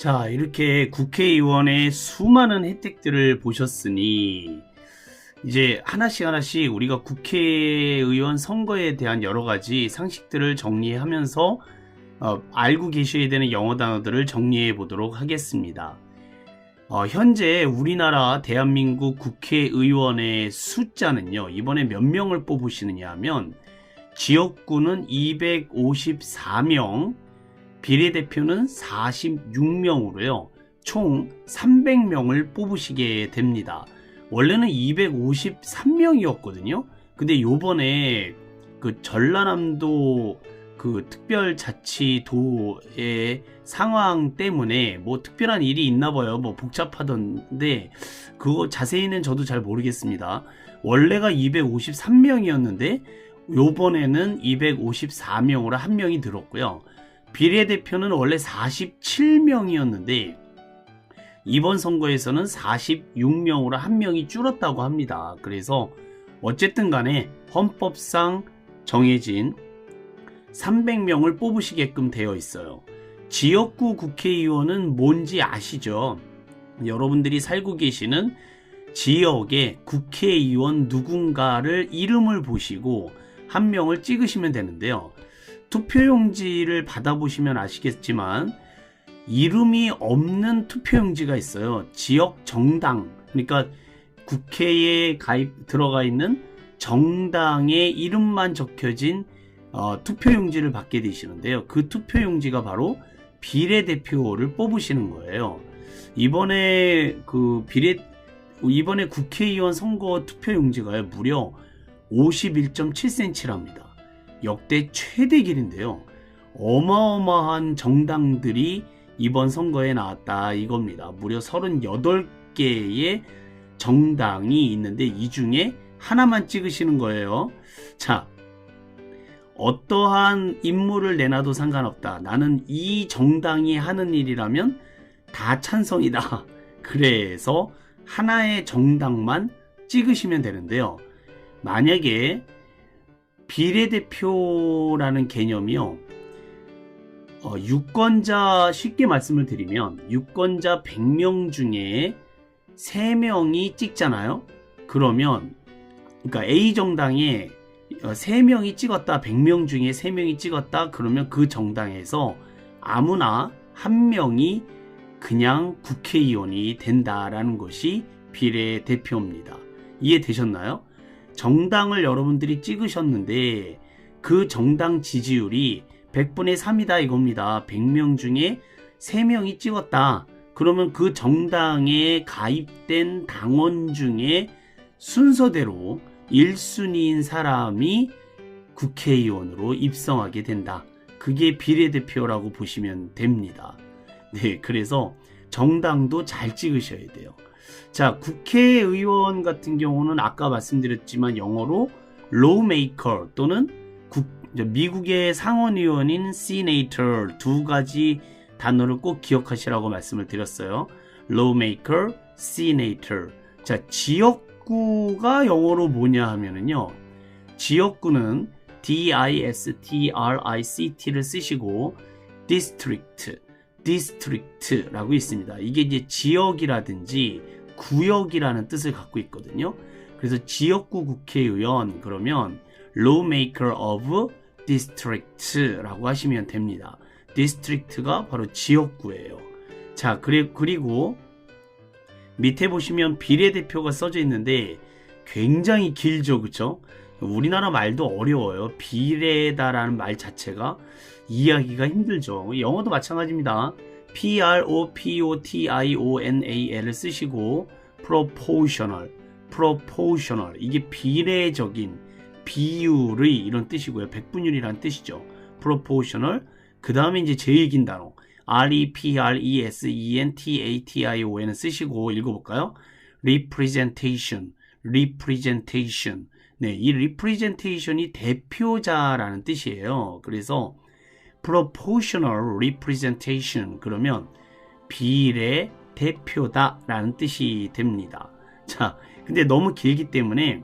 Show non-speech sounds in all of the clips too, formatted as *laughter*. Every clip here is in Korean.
자, 이렇게 국회의원의 수많은 혜택들을 보셨으니, 이제 하나씩 하나씩 우리가 국회의원 선거에 대한 여러 가지 상식들을 정리하면서 어, 알고 계셔야 되는 영어 단어들을 정리해 보도록 하겠습니다. 어, 현재 우리나라 대한민국 국회의원의 숫자는요, 이번에 몇 명을 뽑으시느냐 하면, 지역구는 254명, 비례대표는 46명으로요, 총 300명을 뽑으시게 됩니다. 원래는 253명이었거든요. 근데 요번에 그 전라남도 그 특별자치도의 상황 때문에 뭐 특별한 일이 있나 봐요. 뭐 복잡하던데 그거 자세히는 저도 잘 모르겠습니다. 원래가 253명이었는데 요번에는 254명으로 한 명이 들었고요. 비례대표는 원래 47명이었는데 이번 선거에서는 46명으로 한 명이 줄었다고 합니다. 그래서 어쨌든 간에 헌법상 정해진 300명을 뽑으시게끔 되어 있어요. 지역구 국회의원은 뭔지 아시죠? 여러분들이 살고 계시는 지역의 국회의원 누군가를 이름을 보시고 한 명을 찍으시면 되는데요. 투표용지를 받아보시면 아시겠지만 이름이 없는 투표용지가 있어요. 지역 정당. 그러니까 국회에 가입 들어가 있는 정당의 이름만 적혀진 어, 투표용지를 받게 되시는데요. 그 투표용지가 바로 비례대표를 뽑으시는 거예요. 이번에 그 비례 이번에 국회의원 선거 투표용지가요 무려 51.7cm랍니다. 역대 최대 길인데요. 어마어마한 정당들이 이번 선거에 나왔다 이겁니다. 무려 38개의 정당이 있는데 이 중에 하나만 찍으시는 거예요. 자, 어떠한 인물을 내놔도 상관없다. 나는 이 정당이 하는 일이라면 다 찬성이다. *laughs* 그래서 하나의 정당만 찍으시면 되는데요. 만약에 비례대표라는 개념이요. 어, 유권자 쉽게 말씀을 드리면 유권자 100명 중에 3명이 찍잖아요. 그러면 그러니까 A 정당에 3명이 찍었다. 100명 중에 3명이 찍었다. 그러면 그 정당에서 아무나 한 명이 그냥 국회의원이 된다라는 것이 비례대표입니다. 이해되셨나요? 정당을 여러분들이 찍으셨는데 그 정당 지지율이 100분의 3이다 이겁니다. 100명 중에 3명이 찍었다. 그러면 그 정당에 가입된 당원 중에 순서대로 1순위인 사람이 국회의원으로 입성하게 된다. 그게 비례대표라고 보시면 됩니다. 네, 그래서 정당도 잘 찍으셔야 돼요. 자, 국회의원 같은 경우는 아까 말씀드렸지만 영어로 lawmaker 또는 국, 미국의 상원의원인 senator 두 가지 단어를 꼭 기억하시라고 말씀을 드렸어요. lawmaker, senator. 자, 지역구가 영어로 뭐냐 하면은요. 지역구는 D-I-S-T-R-I-C-T를 쓰시고 district, district라고 있습니다. 이게 이제 지역이라든지 구역이라는 뜻을 갖고 있거든요. 그래서 지역구 국회의원 그러면 lawmaker of district라고 하시면 됩니다. district가 바로 지역구예요. 자, 그리고 밑에 보시면 비례대표가 써져 있는데 굉장히 길죠, 그쵸? 우리나라 말도 어려워요. 비례다라는 말 자체가 이해하기가 힘들죠. 영어도 마찬가지입니다. P-R-O-P-O-T-I-O-N-A-L을 쓰시고 proportional, proportional 이게 비례적인 비율의 이런 뜻이고요. 백분율이란 뜻이죠. proportional 그 다음에 이제 제이긴 단어 R-E-P-R-E-S-E-N-T-A-T-I-O-N을 쓰시고 읽어볼까요? representation, representation 네, 이 representation이 대표자라는 뜻이에요. 그래서 proportional representation 그러면 비례 대표다 라는 뜻이 됩니다. 자, 근데 너무 길기 때문에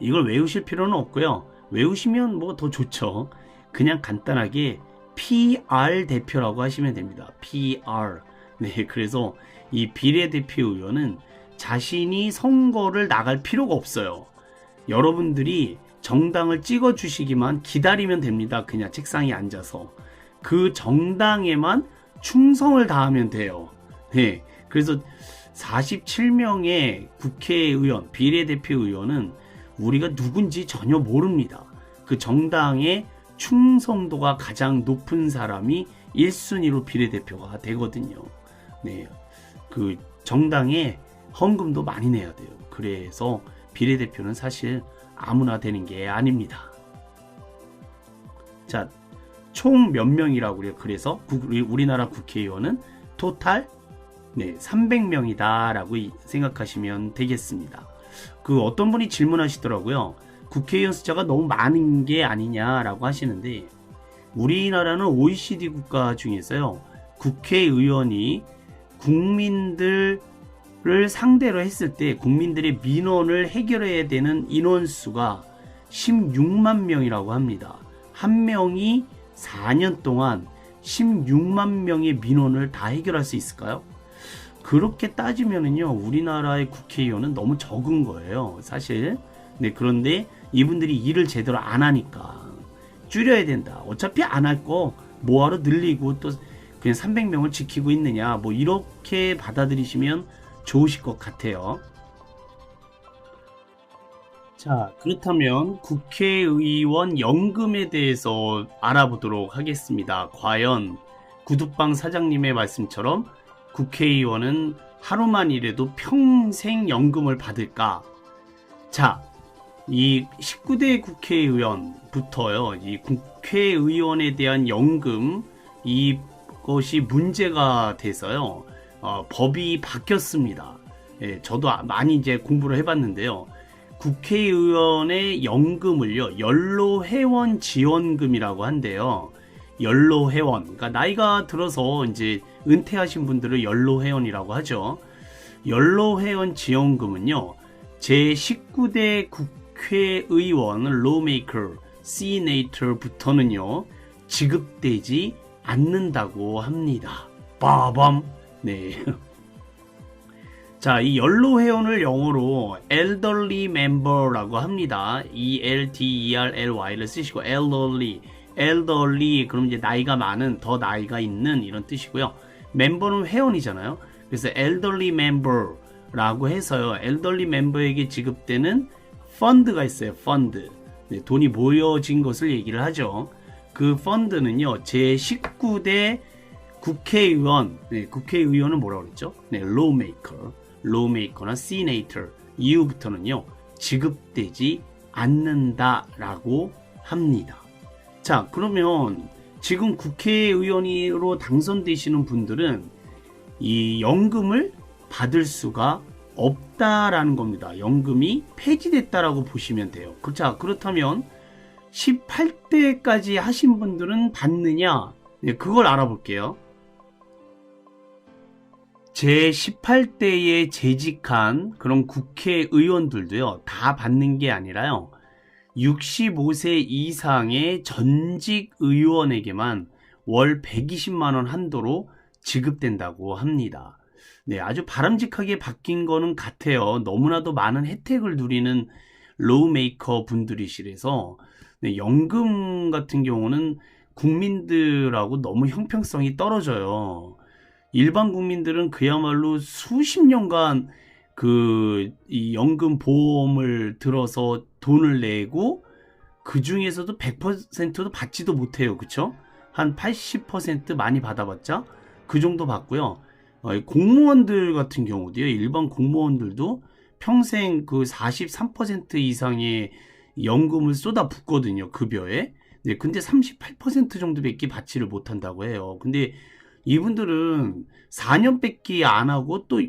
이걸 외우실 필요는 없고요. 외우시면 뭐 더 좋죠. 그냥 간단하게 PR 대표라고 하시면 됩니다. PR. 네, 그래서 이 비례대표 의원은 자신이 선거를 나갈 필요가 없어요. 여러분들이 정당을 찍어 주시기만 기다리면 됩니다. 그냥 책상에 앉아서. 그 정당에만 충성을 다하면 돼요. 네. 그래서 47명의 국회의원, 비례대표 의원은 우리가 누군지 전혀 모릅니다. 그 정당의 충성도가 가장 높은 사람이 1순위로 비례대표가 되거든요. 네. 그 정당에 헌금도 많이 내야 돼요. 그래서 비례대표는 사실 아무나 되는 게 아닙니다. 자, 총 몇 명이라고 그래요? 그래서 우리나라 국회의원은 토탈 네, 300명이다라고 생각하시면 되겠습니다. 그 어떤 분이 질문하시더라고요. 국회의원 숫자가 너무 많은 게 아니냐라고 하시는데 우리나라는 OECD 국가 중에서요. 국회의원이 국민들 을 상대로 했을 때 국민들의 민원을 해결해야 되는 인원수가 16만 명이라고 합니다. 한 명이 4년 동안 16만 명의 민원을 다 해결할 수 있을까요? 그렇게 따지면은요, 우리나라의 국회의원은 너무 적은 거예요, 사실. 네, 그런데 이분들이 일을 제대로 안 하니까 줄여야 된다. 어차피 안 할 거 뭐하러 늘리고 또 그냥 300명을 지키고 있느냐, 뭐 이렇게 받아들이시면 좋으실 것 같아요. 자, 그렇다면 국회의원 연금에 대해서 알아보도록 하겠습니다. 과연 구두방 사장님의 말씀처럼 국회의원은 하루만 일해도 평생 연금을 받을까? 자, 이 19대 국회의원부터요, 이 국회의원에 대한 연금, 이것이 문제가 돼서요, 어, 법이 바뀌었습니다. 예, 저도 아- 많이 이제 공부를 해봤는데요. 국회의원의 연금을요, 연로회원 지원금이라고 한대요. 연로회원. 그러니까 나이가 들어서 이제 은퇴하신 분들을 연로회원이라고 하죠. 연로회원 지원금은요, 제 19대 국회의원, 로메이커, 시네이터부터는요, 지급되지 않는다고 합니다. 빠밤. 네. *laughs* 자, 이 연로 회원을 영어로 elderly member라고 합니다. E L D E R L Y를 쓰시고 elderly, elderly 그럼 이제 나이가 많은, 더 나이가 있는 이런 뜻이고요. 멤버는 회원이잖아요. 그래서 elderly member라고 해서요. elderly member에게 지급되는 펀드가 있어요. 펀드. 네, 돈이 모여진 것을 얘기를 하죠. 그 펀드는요. 제 19대 국회의원, 네, 국회의원은 뭐라고 그랬죠? 네, lawmaker, lawmaker나 senator 이후부터는요 지급되지 않는다라고 합니다. 자, 그러면 지금 국회의원으로 당선되시는 분들은 이 연금을 받을 수가 없다라는 겁니다. 연금이 폐지됐다라고 보시면 돼요. 자, 그렇다면 18대까지 하신 분들은 받느냐? 네, 그걸 알아볼게요. 제 18대에 재직한 그런 국회의원들도요, 다 받는 게 아니라요, 65세 이상의 전직 의원에게만 월 120만원 한도로 지급된다고 합니다. 네, 아주 바람직하게 바뀐 거는 같아요. 너무나도 많은 혜택을 누리는 로우메이커 분들이시래서, 네, 연금 같은 경우는 국민들하고 너무 형평성이 떨어져요. 일반 국민들은 그야말로 수십 년간 그 이 연금 보험을 들어서 돈을 내고 그 중에서도 100%도 받지도 못해요. 그쵸? 한 80% 많이 받아봤자 그 정도 받고요. 어, 이 공무원들 같은 경우도요. 일반 공무원들도 평생 그 43% 이상의 연금을 쏟아 붓거든요. 급여에. 네, 근데 38% 정도밖에 받지를 못한다고 해요. 근데 이분들은 4년 뺏기 안 하고 또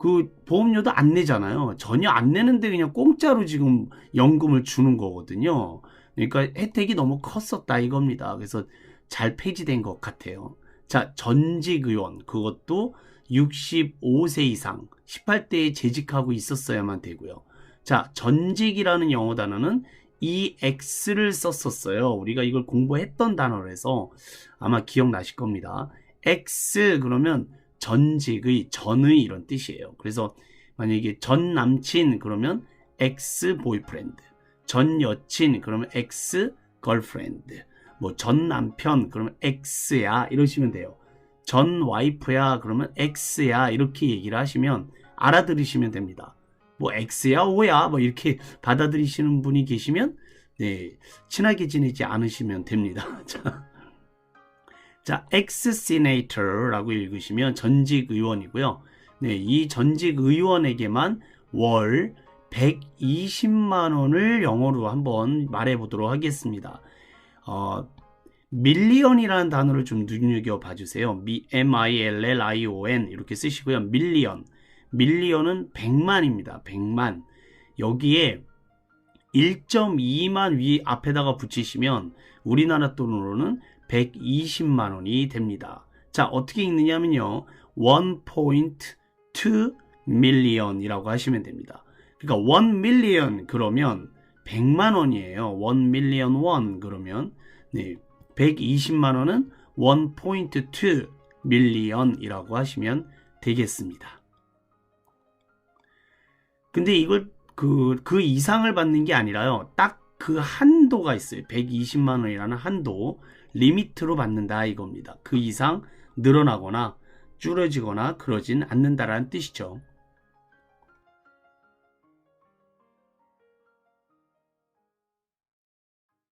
그 보험료도 안 내잖아요. 전혀 안 내는데 그냥 공짜로 지금 연금을 주는 거거든요. 그러니까 혜택이 너무 컸었다 이겁니다. 그래서 잘 폐지된 것 같아요. 자, 전직 의원 그것도 65세 이상 18대에 재직하고 있었어야만 되고요. 자, 전직이라는 영어 단어는 이 x를 썼었어요. 우리가 이걸 공부했던 단어라서 아마 기억나실 겁니다. X 그러면 전직의 전의 이런 뜻이에요. 그래서 만약에 전 남친 그러면 x 보이프렌드, 전 여친 그러면 x 걸프렌드, 뭐 전 남편 그러면 x야 이러시면 돼요. 전 와이프야 그러면 x야 이렇게 얘기를 하시면 알아들으시면 됩니다. 뭐 x야 오야 뭐 이렇게 받아들이시는 분이 계시면 네 친하게 지내지 않으시면 됩니다. *laughs* 자, 자 ex-senator라고 읽으시면 전직 의원이고요. 네, 이 전직 의원에게만 월 120만 원을 영어로 한번 말해 보도록 하겠습니다. 어, 밀리언이라는 단어를 좀 눈여겨 봐 주세요. M-I-L-L-I-O-N 이렇게 쓰시고요. 밀리언. 밀리언은 100만입니다. 100만. 여기에 1.2만 위 앞에다가 붙이시면 우리나라 돈으로는 120만 원이 됩니다. 자, 어떻게 읽느냐면요. 1.2 million이라고 하시면 됩니다. 그러니까 1 million 그러면 100만 원이에요. 1 million won 그러면 네. 120만 원은 1.2 million이라고 하시면 되겠습니다. 근데 이걸 그, 그 이상을 받는 게 아니라요. 딱 그 한도가 있어요. 120만 원이라는 한도, 리미트로 받는다 이겁니다. 그 이상 늘어나거나 줄어지거나 그러진 않는다라는 뜻이죠.